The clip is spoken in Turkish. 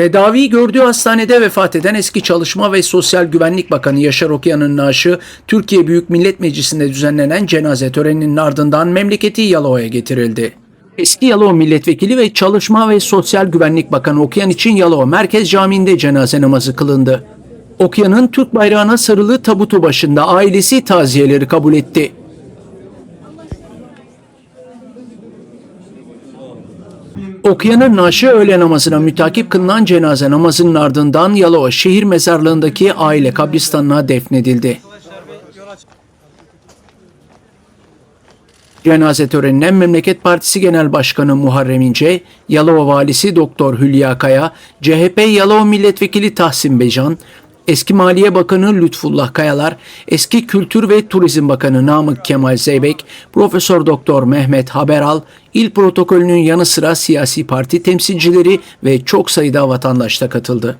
Tedavi gördüğü hastanede vefat eden eski Çalışma ve Sosyal Güvenlik Bakanı Yaşar Okuyan'ın naaşı Türkiye Büyük Millet Meclisi'nde düzenlenen cenaze töreninin ardından memleketi Yalova'ya getirildi. Eski Yalova Milletvekili ve Çalışma ve Sosyal Güvenlik Bakanı Okuyan için Yalova Merkez Camii'nde cenaze namazı kılındı. Okuyan'ın Türk bayrağına sarılı tabutu başında ailesi taziyeleri kabul etti. Okuyanın naaşı öğle namazına mütakip kılınan cenaze namazının ardından Yalova şehir mezarlığındaki aile kabristanına defnedildi. Cenaze törenine Memleket Partisi Genel Başkanı Muharrem İnce, Yalova Valisi Doktor Hülya Kaya, CHP Yalova Milletvekili Tahsin Becan, eski Maliye Bakanı Lütfullah Kayalar, eski Kültür ve Turizm Bakanı Namık Kemal Zeybek, Profesör Doktor Mehmet Haberal, il protokolünün yanı sıra siyasi parti temsilcileri ve çok sayıda vatandaş da katıldı.